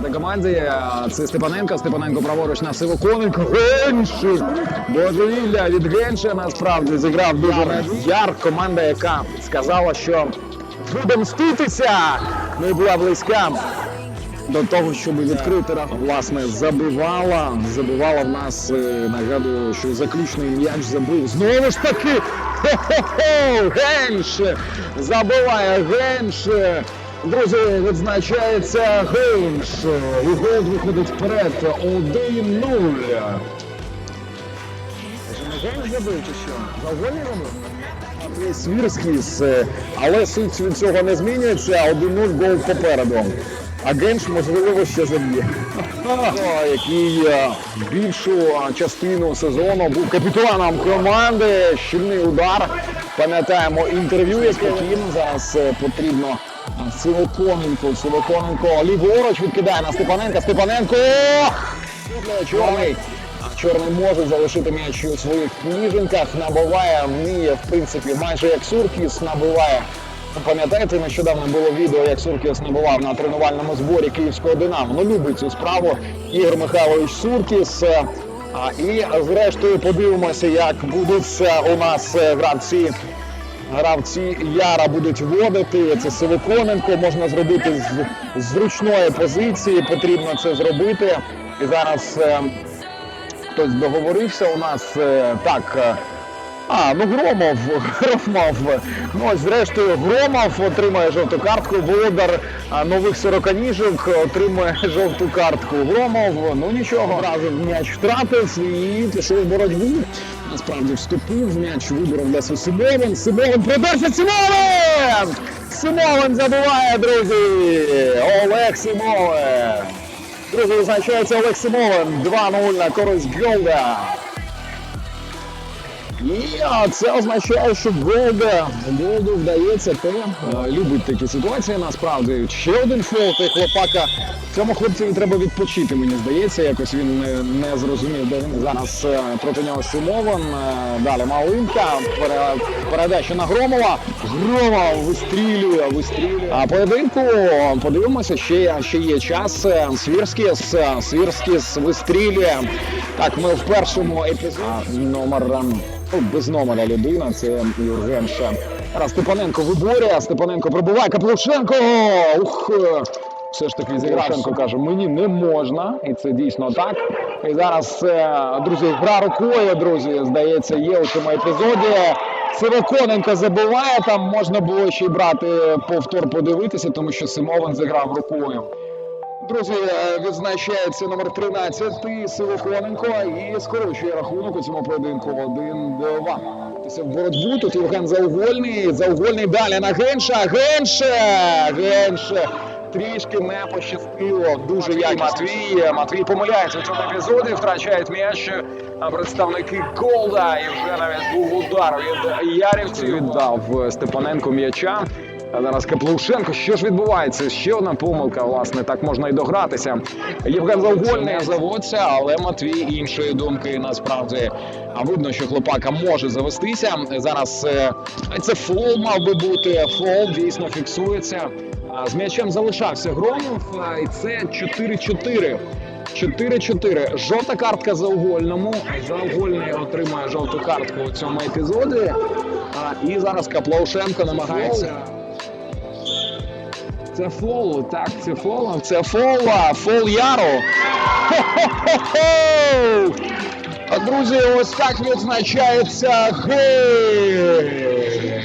Дати команді. Це Степаненко. Степаненко праворуч на Сивоконенко. Геншик! Божевілля від Генша насправді зіграв дуже яр. Команда, яка сказала, що буде мститися. Ну і була близька до того, щоб відкрити рахунок. Власне, забивала. Забивала в нас, е, нагадую, що заключний м'яч забив. Знову ж таки. Хо-хо-хо! Генш! Забиває Генш! Друзі, відзначається Генш. І гол виходить вперед. 1-0. Генш забив чи що? Завгольний забив? Свірський, але суть від цього не змінюється. 1-0 гол попереду. А Генш, можливо, ще заб'є. Який е, більшу е, частину сезону був капітаном команди. Щільний удар. Пам'ятаємо інтерв'ю, яке їм зараз е, потрібно. Сивоконенко, Сивоконенко ліворуч відкидає на Степаненка. Степаненко! Чорний. Чорний може залишити м'яч у своїх ніженках, набиває, вміє, в принципі, майже як Суркіс набиває. Пам'ятаєте, нещодавно було відео, як Суркіс набивав на тренувальному зборі київського Динамо. Ну, любить цю справу Ігор Михайлович Суркіс. А, і зрештою подивимося, як будуть у нас гравці. Гравці Яра будуть вводити. Це Сивоконенко можна зробити з, зручної позиції. Потрібно це зробити. І зараз е, хтось договорився у нас е, так. е, А, ну Громов, Громов. Ну ось зрештою Громов отримає жовту картку. Володар нових сороканіжок отримує жовту картку. Громов, ну нічого, одразу м'яч втратив і пішов в боротьбу. Насправді вступив в м'яч, виборов для Симовин. Симовин продовжує Симовин! Симовин забиває, друзі! Олег Симовин! Друзі, визначається Олег Симовин. 2-0 на користь Голда. І це означає, що Голда, Голду вдається те, е, любить такі ситуації насправді. Ще один фол, той хлопака. Цьому хлопцеві треба відпочити, мені здається. Якось він не, не зрозумів, де він зараз е, проти нього Симован. Е, Далі Малинка. Передача на Громова. Громов вистрілює, вистрілює. А поєдинку подивимося, ще, ще є час. Е, Свірськіс, вистрілює. Так, ми в першому епізоді номер. Без номера людина, це Юрген Ше. Зараз Степаненко виборює, Степаненко пробиває, Каплушенко! Ух! Все ж таки Зіграшенко каже, мені не можна, і це дійсно так. І зараз, е, друзі, гра рукою, друзі, здається, є у цьому епізоді. Сивоконенко забиває, там можна було ще й брати повтор подивитися, тому що Симован зіграв рукою. Друзі, е, відзначається номер 13 Сивоконенко і скорочує рахунок у цьому поєдинку 1-2. Це в боротьбу. Тут Євген Заугольний. Заугольний далі на Генша. Генше! Генше! Трішки не пощастило. Дуже як Матвій. Матвій помиляється в цьому епізоді. Втрачають м'яч представники Голда. І вже навіть був удар від Ярівців. Віддав Степаненко м'яча. Зараз Каплушенко. Що ж відбувається? Ще одна помилка, власне, так можна і догратися. Євген Завгольний заводься, але Матвій іншої думки насправді. А видно, що хлопака може завестися. Зараз е, це фол мав би бути. Фол дійсно фіксується. З м'ячем залишався Громов. І це 4-4. 4-4. Жовта картка Завгольному. Завгольний отримує жовту картку у цьому епізоді. І зараз Каплаушенко намагається. Це фол, так, це фол, це фол, а, фол Яру. Хо-хо-хо-хо! А, Друзі, ось так відзначається гей.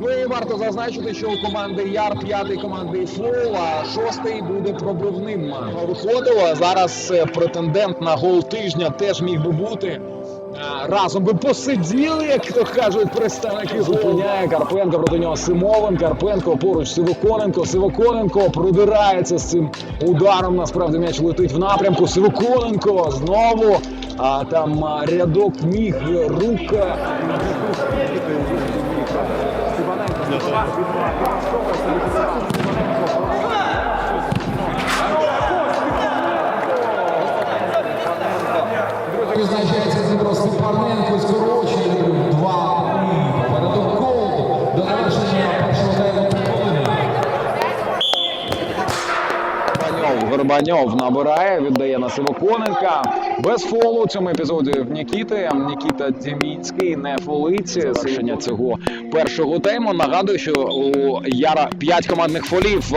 Ну і варто зазначити, що у команди Яр п'ятий командний фол, а шостий буде пробивним. Виходило. Зараз е, претендент на гол тижня теж міг би бути. Разом би посиділи, як то кажуть, представники зупиняє Карпенко проти нього Симовин. Карпенко поруч Сивоконенко. Сивоконенко продирається з цим ударом. Насправді м'яч летить в напрямку. Сивоконенко знову. А там а, рядок ніг, рук. Визначається Дмитро Степаненко, скорочує 2 попередок гол до завершення першого тайму хвилини. Горбаньов набирає, віддає на Сивоконенка. Без фолу у цьому епізоді в Нікіти. Нікіта Дімінський не фолить. Завершення цього першого тайму. Нагадую, що у Яра 5 командних фолів.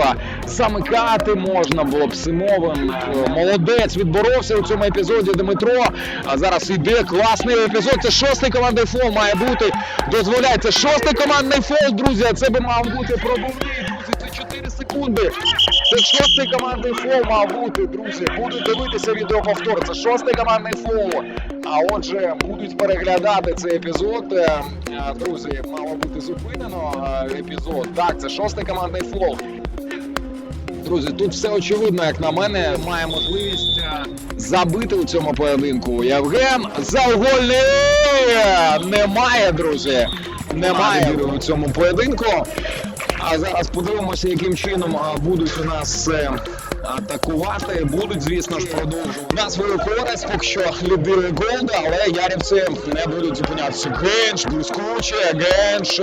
Замикати можна було б Симовин. Молодець відборовся у цьому епізоді Дмитро. А зараз іде класний епізод. Це шостий командний фол має бути. Дозволяється шостий командний фол, друзі. Це би мав бути пробувний, друзі. Це 4 секунди. Це шостий командний фол мав бути, друзі. Будуть дивитися відеоповтор. Це шостий командний фол. А отже, будуть переглядати цей епізод. Е, е, Друзі, мало бути зупинено е, епізод. Так, це шостий командний фол. Друзі, тут все очевидно, як на мене, має можливість забити у цьому поєдинку. Євген Завгольний немає, друзі. Немає у цьому поєдинку. А зараз подивимося, яким чином будуть у нас е, атакувати. Будуть, звісно ж, продовжувати. На свою користь, поки що лідирує Голда, але ярівці не будуть зупинятися. Генш, блискуче, Генш.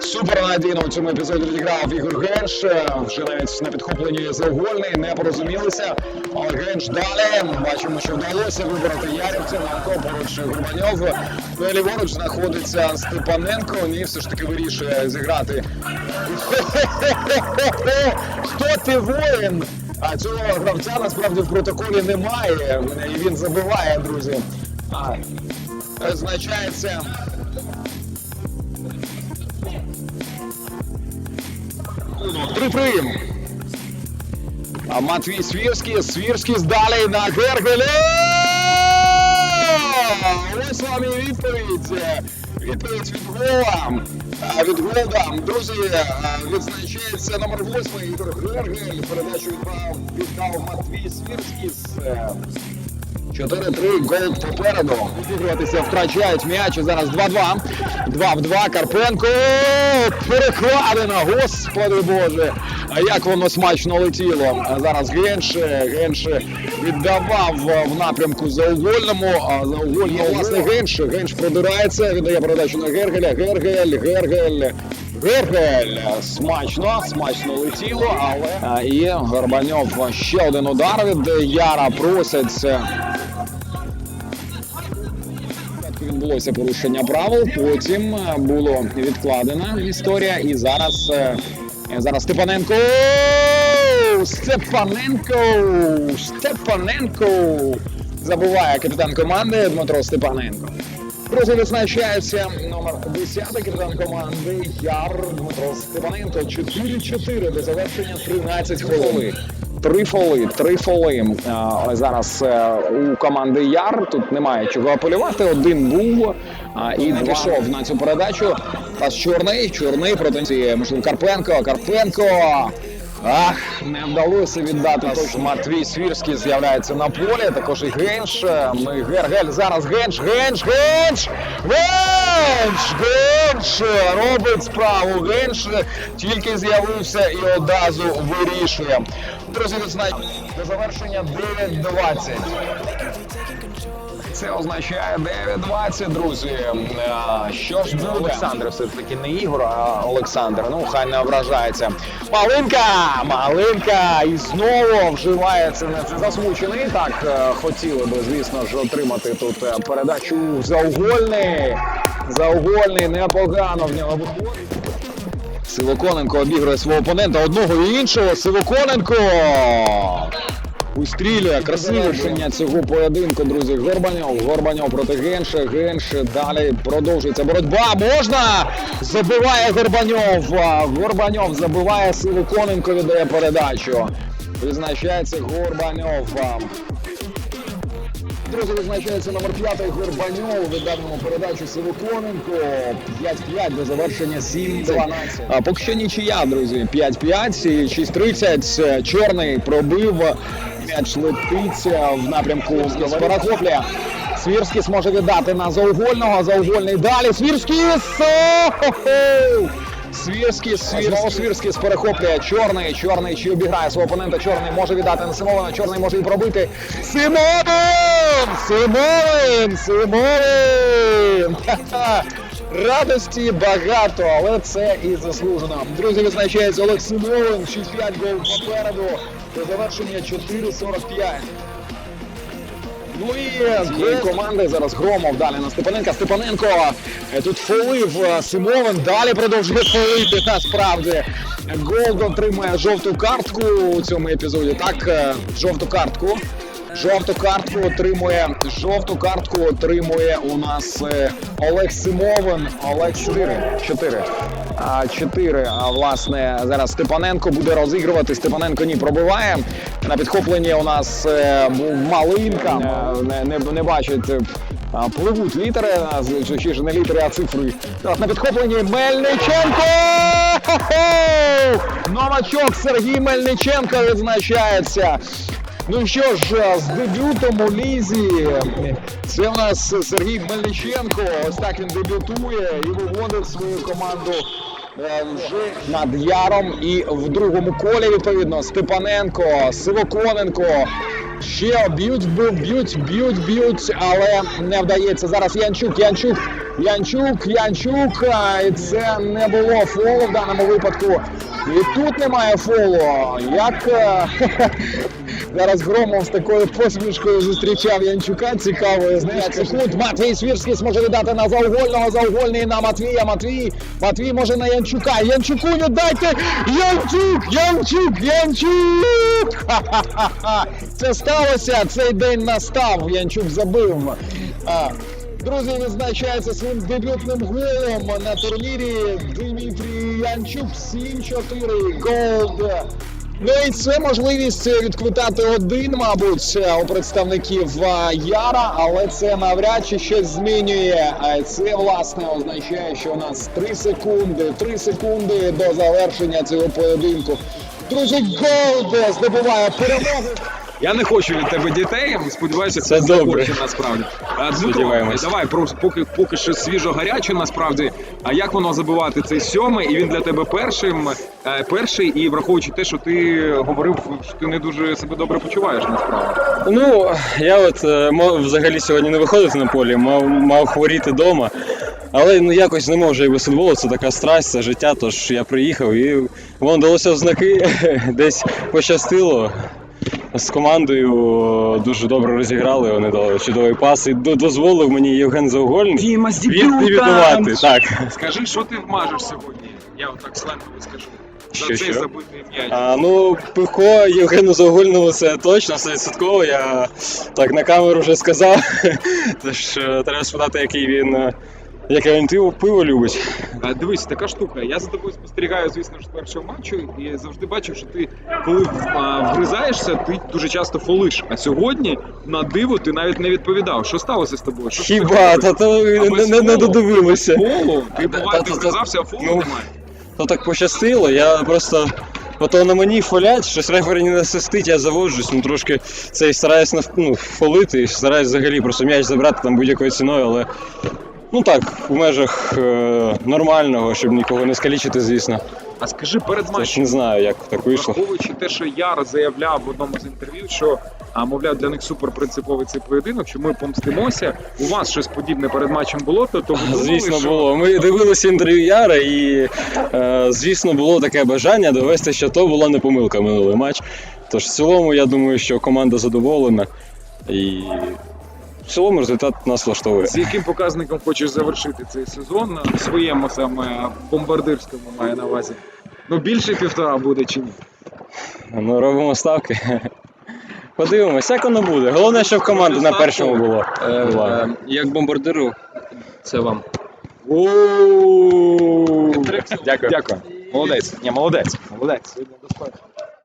Супер надійно у цьому епізоді відіграв Ігор Генш. Вже навіть на підхопленні завгольний, не порозумілися. Але Генш далі. Бачимо, що вдалося вибрати ярівця. Навко поруч Гурбаньов. Ну і ліворуч знаходиться Степаненко. Ні, все ж таки вирішує зіграти. Хто ти воїн? А цього гравця насправді в протоколі немає. І він забиває, друзі. А, означається. Три прийм. А Матвій Свірський, Свірський далі на Гергеле. Ось вам і відповідь. Відповідь від гола. Від голода. Друзі, відзначається номер 8 Ігор Гергель. Передачу віддав Матвій Свірський. з, е, 4-3, гол попереду. Відігруватися втрачають м'яч. Зараз 2-2. 2-2. Карпенко. Перекладина. Господи Боже. А як воно смачно летіло. А зараз Генш. Генш віддавав в напрямку заугольному. А заугольного власне Генш. Генш продирається. Віддає передачу на Гергеля. Гергель. Гергель. Гергель. Смачно, смачно летіло, але і Горбаньов ще один удар від Яра просять. Відбулося порушення правил, потім е, було відкладена історія, і зараз, е, зараз Степаненко. Степаненко! Степаненко! Забуває капітан команди Дмитро Степаненко. Друзі, відзначається номер 10 капітан команди Яр Дмитро Степаненко. 4-4 до завершення 13 хвилин. Три фоли, три фоли. Але зараз е, у команди Яр тут немає чого апелювати. Один був і пішов на цю передачу. Пас чорний, чорний проти можливо Карпенко. Карпенко. Ах, не вдалося віддати точно. Матвій Свірський з'являється на полі. Також і Генш. Ми Гергель зараз Генш, Генш, Генш! Генш! Генш! Робить справу. Генш тільки з'явився і одразу вирішує. Друзі, знають до завершення 9-20. Це означає 9-20, друзі. А, Що ж буде? Олександр все ж таки не Ігор, а Олександр. Ну, хай не ображається. Малинка! Малинка! І знову вживається на це засмучений. Так е, хотіли би, звісно ж, отримати тут е, передачу заугольний. Заугольний непогано в нього виходить. Сивоконенко обігрує свого опонента одного і іншого. Сивоконенко! Устрілює красиве рішення цього поєдинку, друзі. Горбаньов, Горбаньов проти Генша. Генш далі продовжується боротьба. Можна! Забиває Горбаньов. Горбаньов забиває Сивоконенко, віддає передачу. Визначається Горбаньов. Друзі, визначається номер 5 Горбаньов. Видавному передачу Сивоконенко. 5-5 до завершення 7-12. А, Поки що нічия, друзі. 5-5 і 6-30. Чорний пробив. М'яч летить в напрямку Спарахоплія. Свірський зможе віддати на Заугольного. Заугольний далі. Свірський! Хо-хо! Свірський, Свірський, Свірський перехоплює. Чорний, чорний чи обіграє свого опонента. Чорний може віддати на Симовина. Чорний може і пробити. Симовин! Симовин! Симовин! Радості багато, але це і заслужено. Друзі, визначається Олег Симовин. 6-5 гол попереду. До завершення 4.45. Ну і дві команди зараз Громов далі на Степаненка. Степаненко е, тут фолив е, Симовин. Далі продовжує фолити насправді. Голд отримує жовту картку у цьому епізоді. Так, е, жовту картку. Жовту картку отримує. Жовту картку отримує у нас Олег Симовин. Олег 4. 4. 4. А власне зараз Степаненко буде розігрувати. Степаненко ні пробиває. На підхопленні у нас е, був малинка. Е, Не, не, не бачить. е, Пливуть літери, з- точніше не літери, а цифри. Так, на підхопленні Мельниченко! Новачок Сергій Мельниченко відзначається. Ну що ж, з дебютом у лізі. Це у нас Сергій Мельниченко. Ось так він дебютує і виводить свою команду вже над Яром. І в другому колі, відповідно, Степаненко, Сивоконенко. Ще б'ють, б'ють, б'ють, б'ють, але не вдається. Зараз Янчук, Янчук, Янчук, Янчук. І це не було фолу в даному випадку. І тут немає фолу. Як е, зараз Громов з такою посмішкою зустрічав Янчука цікавою. Знаєш, секунд Матвій Свірський зможе віддати на Завгольного, Завгольний на Матвія. Матвій, Матвій може на Янчука. Янчуку віддайте! Янчук! Янчук! Янчук! Ха-ха-ха! Це сталося, цей день настав. Янчук забив. Друзі, відзначається своїм дебютним голом на турнірі Дмитрій Янчук 7-4 голд. Ну і це можливість відквитати один, мабуть, у представників Яра, але це навряд чи щось змінює. А це власне означає, що у нас 3 секунди, 3 секунди до завершення цього поєдинку. Друзі, голд здобуває перемогу. Я не хочу від тебе дітей, сподіваюся, Це добре. захоче насправді. А, Дмитро, Сподіваємось. давай просто поки поки що свіжо гаряче насправді. А як воно забивати цей сьомий? І він для тебе першим е, перший, і враховуючи те, що ти говорив, що ти не дуже себе добре почуваєш насправді. Ну, я от е, мав взагалі сьогодні не виходити на полі, мав, мав хворіти вдома. Але ну якось не можу і без футболу, це така страсть, це життя, тож я приїхав і вон далося в знаки, десь пощастило. З командою дуже добре розіграли, вони дали чудовий пас і дозволив мені Євген Завгольний Діма з. Так. Скажи, що ти вмажеш сьогодні? Я отак сленгово скажу. За Що, цей що? забитий м'яч. А, ну, пивко Євгену Завгольному це точно 100%. Я так на камеру вже сказав. Тож е, треба спитати, який він, е, яке він пиво, пиво любить. А, Дивись, така штука. Я за тобою спостерігаю, звісно з першого матчу, і завжди бачив, що ти, коли а, вгризаєшся, ти дуже часто фолиш. А сьогодні, на диво, ти навіть не відповідав. Що сталося з тобою? Що Хіба, та то не, не, не додивилися. Фолу? Ти буває, ти вгризався, а фолу ну, немає. То так пощастило, я просто. Ото на мені фолять, щось рефері не насистить, я заводжусь, ну трошки цей стараюсь ну, фолити, стараюсь взагалі просто м'яч забрати там будь-якою ціною, але ну так, в межах е, нормального, щоб нікого не скалічити, звісно. А скажи перед Тож матчем, не знаю, як так вийшло. враховуючи те, що Яр заявляв в одному з інтерв'ю, що а, мовляв для них суперпринциповий цей поєдинок, що ми помстимося. У вас щось подібне перед матчем було, то, то ви думали, Звісно, що... було. Ми дивилися інтерв'ю Яра, і е, звісно, було таке бажання довести, що то була не помилка минулий матч. Тож в цілому, я думаю, що команда задоволена. І в цілому результат нас влаштовує. З яким показником хочеш завершити цей сезон на своєму саме бомбардирському має на увазі? Ну більше півтора буде чи ні? Ну, робимо ставки. Подивимось, як воно буде. Головне, щоб команда на першому було. була. Як бомбардиру, це вам. Дякую. Дякую. Молодець. Ні, молодець. Молодець.